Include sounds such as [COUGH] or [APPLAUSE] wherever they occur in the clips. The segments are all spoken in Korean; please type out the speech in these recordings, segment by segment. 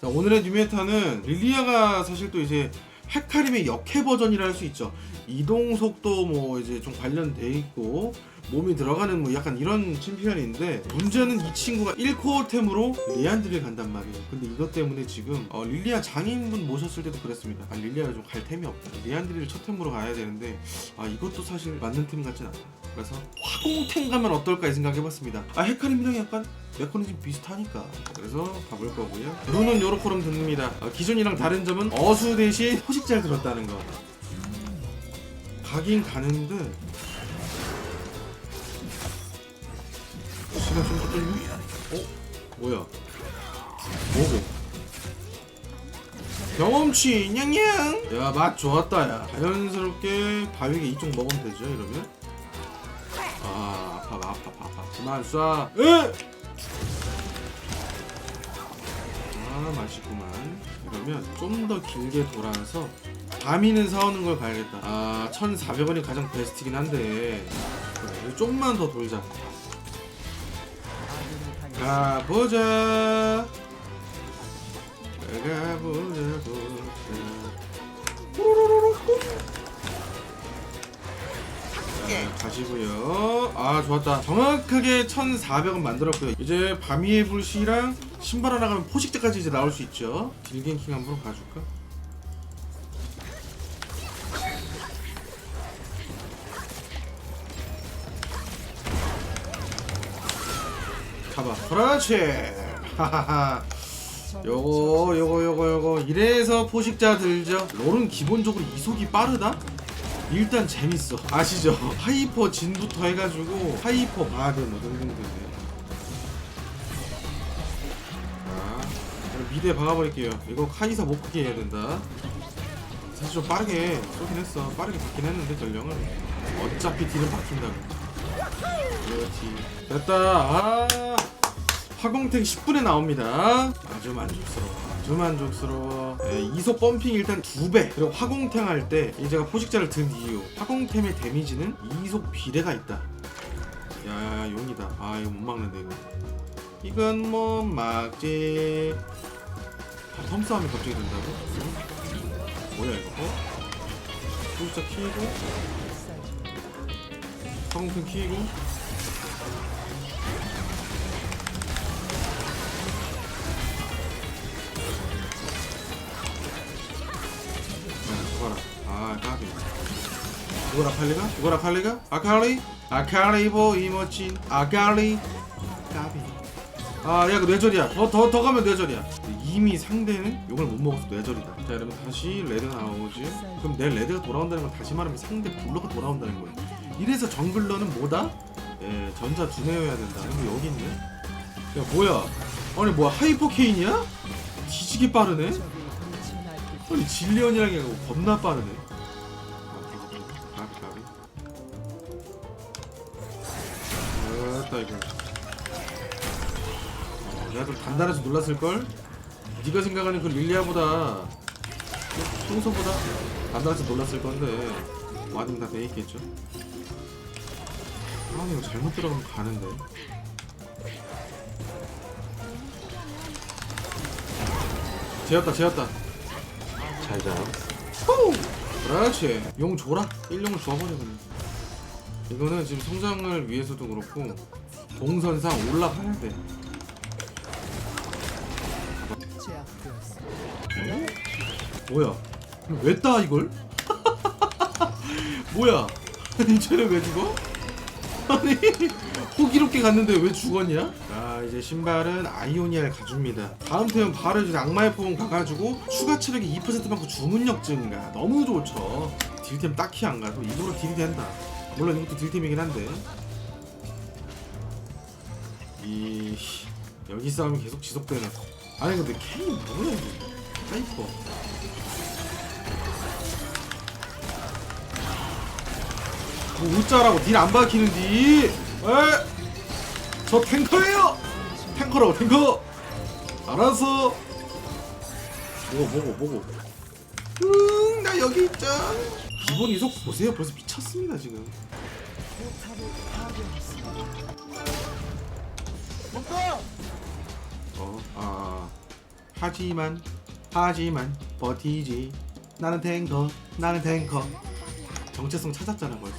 자, 오늘의 뉴메타는 릴리아가 사실 또 이제 헤카림의 역해 버전이라 할 수 있죠. 이동 속도 뭐 이제 좀 관련돼 있고 몸이 들어가는 뭐 약간 이런 챔피언인데 문제는 이 친구가 1코어템으로 레안드를 간단 말이에요. 근데 이것 때문에 지금 어, 릴리아 장인분 모셨을 때도 그랬습니다. 아 릴리아가 좀갈 템이 없다. 레안드를 첫 템으로 가야 되는데 아 이것도 사실 맞는 템 같진 않다. 그래서 화공템 가면 어떨까 이 생각해봤습니다. 아 헤카림이랑 약간 메커니즘 비슷하니까 그래서 가볼 거고요. 룬은 요렇게럼 듣습니다. 어, 기존이랑 다른 점은 어수 대신 소식잘 들었다는 거. 가긴 가는데 시간 좀 쫓겼니? 어? 뭐야? 뭐고? 경험치 냥냥 야 맛 좋았다 야 자연스럽게 바위게 이쪽 먹으면 되죠 이러면 아 아파 아파 아파 아파 그만 쏴 으! 아 맛있구만 이러면 좀 더 길게 돌아서 밤이는 사오는 걸 가야겠다 아 1400원이 가장 베스트긴 한데 그래, 좀만 더 돌자 가보자 가보자 보자 자, 가시고요. 아 좋았다. 정확하게 1,400원 만들었고요. 이제 바미의 불씨랑 신발 하나 가면 포식제까지 이제 나올 수 있죠. 딜갱킹 한번 가줄까? 가봐. 그렇지. 하하하. 요거 요거 요거 요거 이래서 포식자 들죠. 롤은 기본적으로 이속이 빠르다. 일단 재밌어 아시죠? 하이퍼 진부터 해가지고 하이퍼 바드 뭐 등등등 자 미드에 박아버릴게요 이거 카이사 못 크게 해야 된다 사실 좀 빠르게 쏘긴 했어 빠르게 받긴 했는데 전령을 어차피 딜은 박힌다고 그렇지. 됐다. 아 화공택 10분에 나옵니다. 아주 만족스러워. 아주 만족스러워. 예, 이속 펌핑 일단 2배. 그리고 화공탱 할 때 제가 포식자를 든 이유 화공템의 데미지는 이속 비례가 있다. 야야야 용이다. 아 이거 못 막는데 이거. 이건 뭐 막지. 바텀 싸움이 갑자기 된다고? 뭐야 이거? 어? 포식자 키고 화공탱 키고 야, 죽어라. 아, 까비. 죽어라, 팔리가? 아칼리? 아칼리 보, 이 멋진 아칼리? 까비. 아, 야, 그 뇌절이야. 더, 더, 더 가면 뇌절이야. 이미 상대는 욕을 못 먹어서 뇌절이다. 자, 여러분, 다시 레드 나오지. 그럼 내 레드가 돌아온다는 건 다시 말하면 상대 블러가 돌아온다는 거야. 이래서 정글러는 뭐다? 예, 전자 두뇌여야 된다. 근데 여기 있네? 야, 뭐야? 아니, 뭐야, 하이퍼 케인이야? 뒤지게 빠르네? 아니 질리언이랑 이거 겁나 빠르네. 가비 가비. 됐다 이거. 어, 내가 좀 단단해서 놀랐을 걸. 네가 생각하는 그 릴리아보다 평소보다 단단해서 놀랐을 건데 와딩 다돼 있겠죠. 아 이거 잘못 들어가면 가는데. 재웠다 재웠다. 잘 자. 후! 그렇지 용 줘라 1용을 줘버려 그냥 이거는 지금 성장을 위해서도 그렇고 동선상 올라가야 돼 뭐야 왜 따 이걸? [LAUGHS] 뭐야 [LAUGHS] 아니 쟤네 왜 죽어? 아니 호기롭게 갔는데 왜 죽었냐? 자 이제 신발은 아이오니아를 가줍니다. 다음 템은 바로 이제 악마의 포옹 가가지고 추가 체력이 2% 받고 주문력 증가. 너무 좋죠. 딜템 딱히 안 가도 이거로 딜이 된다. 물론 이것도 딜템이긴 한데. 이 여기 싸움이 계속 지속되네. 아니 근데 케인 뭐야 이거 하이퍼 뭐 웃자라고 딜 안 박히는디. 에? 저 탱커예요. 탱커라고 탱커. 알아서. 뭐고 뭐고 뭐고. 응나 여기 있자. 기본 이속 보세요. 벌써 미쳤습니다 지금! 어, 아, 하지만 하지만 버티지. 나는 탱커 나는 탱커. 정체성 찾았잖아 벌써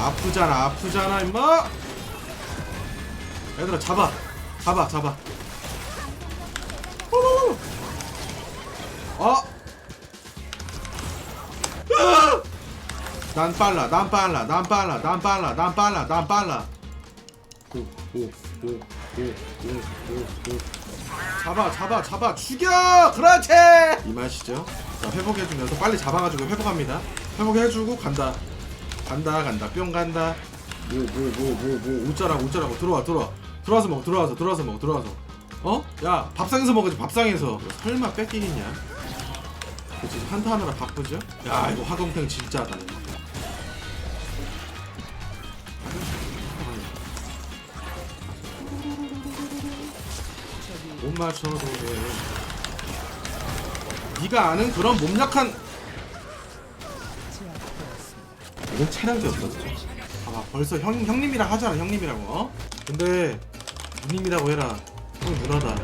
아프잖아 아프잖아 임마. 얘들아 잡아. 잡아 잡아. 어? 난 빨라 난 빨라 난 빨라 난 빨라 난 빨라 난 빨라. 잡아 잡아 잡아. 죽여! 그렇지! 이 맛이죠. 자 회복해주면서 빨리 잡아가지고 회복합니다. 회복해주고 간다 간다 간다. 뿅 간다. 뭐 뭐 뭐 뭐뭐 웃자라고 웃자라고. 들어와 들어와. 들어와서 먹어 들어와서 들어와서 먹어 들어와서. 어? 야 밥상에서 먹어야지 밥상에서. 설마 뺏기겠냐? 그치 한타 하느라 바쁘죠? 야 이거 화동탱 진짜다. 못 맞춰도 돼 네가 아는 그런 몸약한 이건 체력이었어 봐봐 벌써 형, 형님이랑 하잖아 형님이라고. 어? 근데 누님이라고 해라. 형 누나다.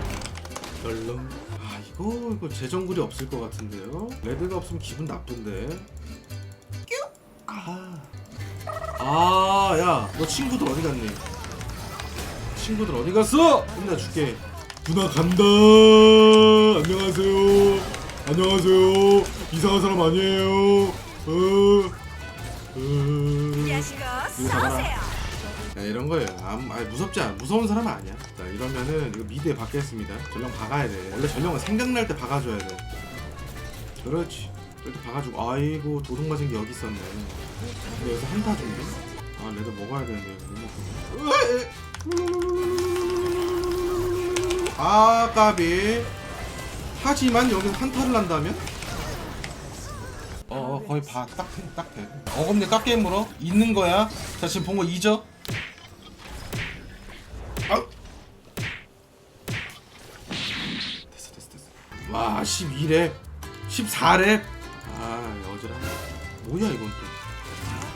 널렁 아 이거 이거 재정글이 없을 것 같은데요? 레드가 없으면 기분 나쁜데. 아아 야 너 친구들 어디 갔니? 친구들 어디 갔어? 혼나 줄게. 누나 간다. 안녕하세요. 안녕하세요. 이상한 사람 아니에요. 어, 이거 잡아라. 쏘세요. 야, 이런 거예요. 아무, 아니, 무섭지 않아. 무서운 사람은 아니야. 자, 이러면은 이거 미드에 박겠습니다. 전령 박아야 돼. 원래 전령은 생각날 때 박아줘야 돼. 그렇지. 이렇게 박아주고, 아이고, 도둑 맞은 게 여기 있었네. 근데 여기서 한타 준비? 아, 레드 먹어야 되는데, 못 먹고. 아, 까비. 하지만 여기서 한타를 한다면? 어, 어 거의 봐, 딱 돼, 딱 돼. 어금니 깎게 물어? 있는 거야? 자, 지금 본 거 잊어? 아우. 됐어, 됐어, 됐어. 와, 12랩. 14랩. 아, 어지러 뭐야, 이건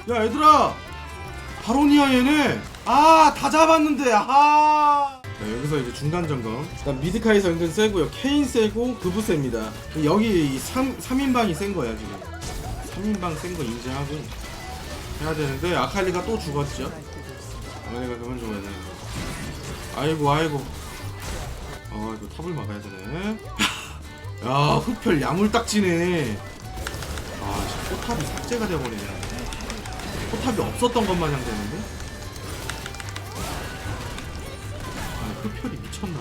또. 야, 얘들아! 바로니아 얘네! 아, 다 잡았는데, 아하! 자, 여기서 이제 중간 점검. 일단 미드카이서 은근 세고요. 케인 세고, 그부 셉니다. 여기 3, 3인방이 센 거야, 지금. 3인방 센 거 인지하고 해야 되는데 아칼리가 또 죽었죠. 아칼리가 그만 죽어야 되는 거. 아이고 아이고. 어 이거 탑을 막아야 되네. [LAUGHS] 야 흡혈 야물딱지네. 아 포탑이 삭제가 되어버리네. 포탑이 없었던 것 마냥 되는데. 아 흡혈이 미쳤나.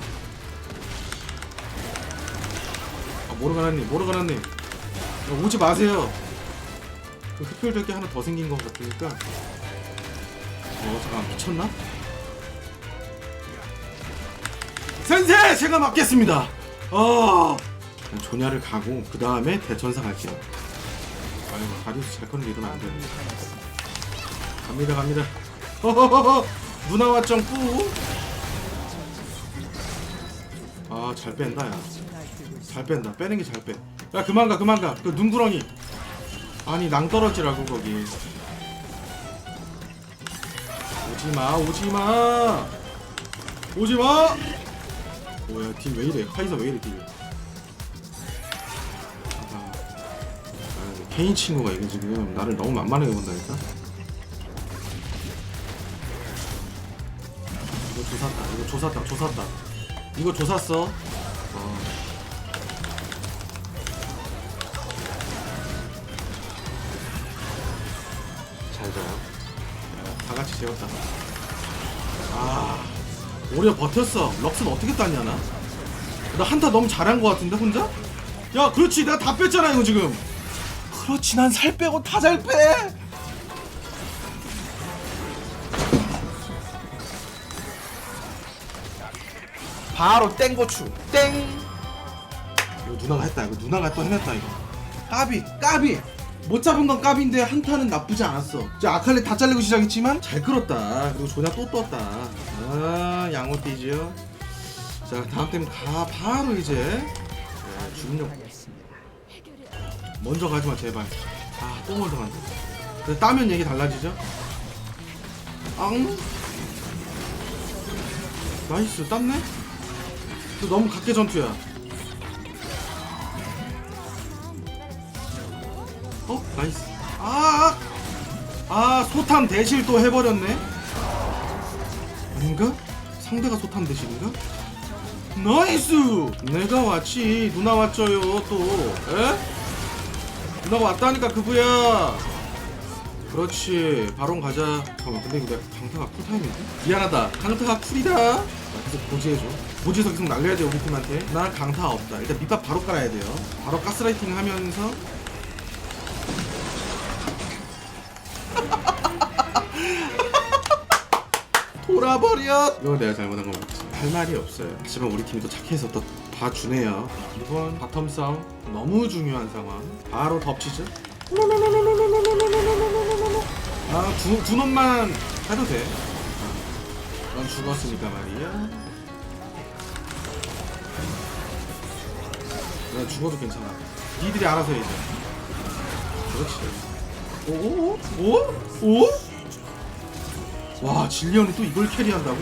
아 모르가나님 모르가나님 야, 오지 마세요. 그 흡혈될 게 하나 더 생긴 것 같으니까. 어, 잠깐 미쳤나? 센세! 제가 맡겠습니다! 어! 조냐를 가고, 그 다음에 대천사 갈게요. 아유, 다리우스 잘 컸는데 이러면 안 되는데. 갑니다, 갑니다. 허허허허! 누나와 점프! 아, 잘 뺀다, 야. 잘 뺀다. 빼는 게 잘 빼. 야, 그만 가, 그만 가. 그 눈구렁이. 아니 낭떠러지라고 거기. 오지마 오지마! 오지마! 뭐야 팀 왜이래? 카이사 왜이래 팀이? 아, 아, 케인 친구가 이거 지금 나를 너무 만만하게 본다니까? 이거 조샀다 이거 조샀다 조샀다. 이거 조샀어? 어. 다 같이 재웠다. 아, 오래 버텼어. 럭스는 어떻게 땄냐 나? 나 한타 너무 잘한 것 같은데 혼자? 야, 그렇지. 내가 다 뺐잖아 이거 지금. 그렇지. 난 살 빼고 다 잘 빼. 바로 땡고추 땡 누나가 했다 이거 누나가 또 해냈다 이거 까비 까비 못 잡은 건 까비인데 한타는 나쁘지 않았어. 자 아칼리 다 잘리고 시작했지만 잘 끌었다. 그리고 조냐 또 떴다. 아 양호띠지요. 자 다음 템 가 바로 이제 네, 중력 먼저 가지마 제발. 아또 먼저 간다 그래 따면 얘기 달라지죠? 앙. 나이스 땄네? 또 너무 각계 전투야 어? 나이스. 아, 아 소탐 대실 또 해버렸네. 아닌가? 상대가 소탐 대실인가? 나이스! 내가 왔지. 누나 왔죠요 또. 에? 누나가 왔다니까 그부야. 그렇지. 바론 가자. 잠깐만 근데 이거 내가 강타가 쿨타임인데? 미안하다. 강타가 쿨이다. 나 계속 고지해줘. 고지해서 계속 날려야 돼 우리 팀한테. 나 강타 없다. 일단 밑밥 바로 깔아야 돼요. 바로 가스라이팅 하면서 돌아버려 이거 내가 잘못한 거 맞지 할 말이 없어요 하지만 우리 팀이 또 착해서 또 봐주네요 이번 바텀 싸움 너무 중요한 상황 바로 덮치죠 아두 두 놈만 해도 돼. 아, 넌 죽었으니까 말이야. 난 죽어도 괜찮아. 니들이 알아서 해 이제. 그렇지. 오오오 오? 오? 와 진리언이 또 이걸 캐리한다고?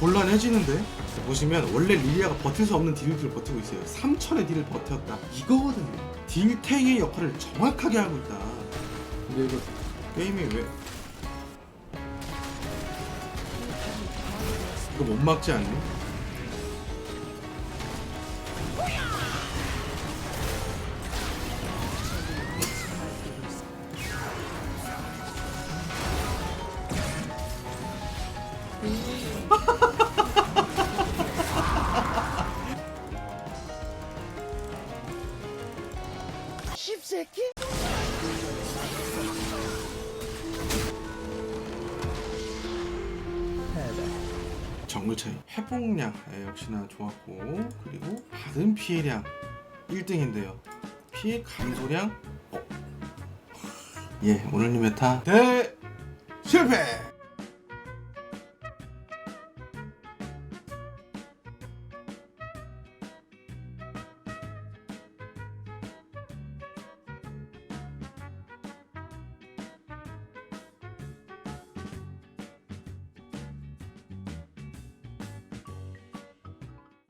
곤란해지는데? 보시면 원래 릴리아가 버틸 수 없는 딜을 버티고 있어요 3천의 딜을 버텼다 이거거든요 딜탱의 역할을 정확하게 하고 있다 근데 이거 게임이 왜 이거 못 막지 않니? 정글 차이. 회복량 예, 역시나 좋았고 그리고 받은 피해량 1등인데요. 피해 감소량 어. 예 오늘 님 메타 대 실패